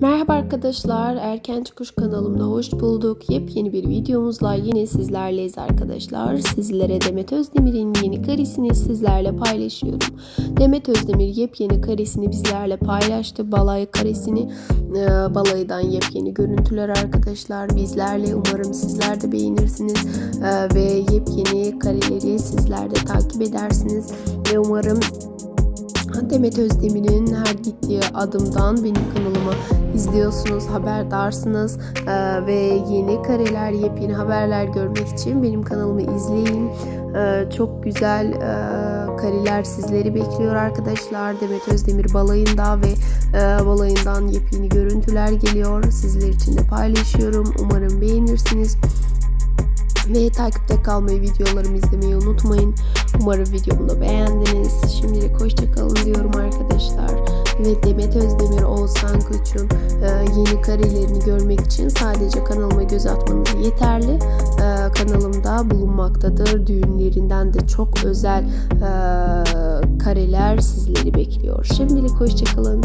Merhaba arkadaşlar, Erken Çıkış kanalımda hoş bulduk. Yepyeni bir videomuzla yine sizlerleyiz arkadaşlar. Sizlere Demet Özdemir'in yeni karesini sizlerle paylaşıyorum. Demet Özdemir yepyeni karesini bizlerle paylaştı. Balay karesini, e, balaydan yepyeni görüntüler arkadaşlar bizlerle. Umarım sizler de beğenirsiniz e, ve yepyeni kareleri sizler de takip edersiniz. Ve umarım Demet Özdemir'in her gittiği adımdan benim kanalımı izliyorsunuz, haberdarsınız Ee, ve yeni kareler, yepyeni haberler görmek için benim kanalımı izleyin. Ee, çok güzel e, kareler sizleri bekliyor arkadaşlar. Demet Özdemir balayında ve e, balayından yepyeni görüntüler geliyor. Sizler için de paylaşıyorum. Umarım beğenirsiniz. Ve takipte kalmayı, videolarımı izlemeyi unutmayın. Umarım videomu da beğendiniz. Şimdilik hoşçakalın diyorum arkadaşlar. Ve Demet Özdemir, Oğuzhan Koç'un e, yeni karelerini görmek için sadece kanalıma göz atmanız yeterli. E, kanalımda bulunmaktadır. Düğünlerinden de çok özel e, kareler sizleri bekliyor. Şimdilik hoşçakalın.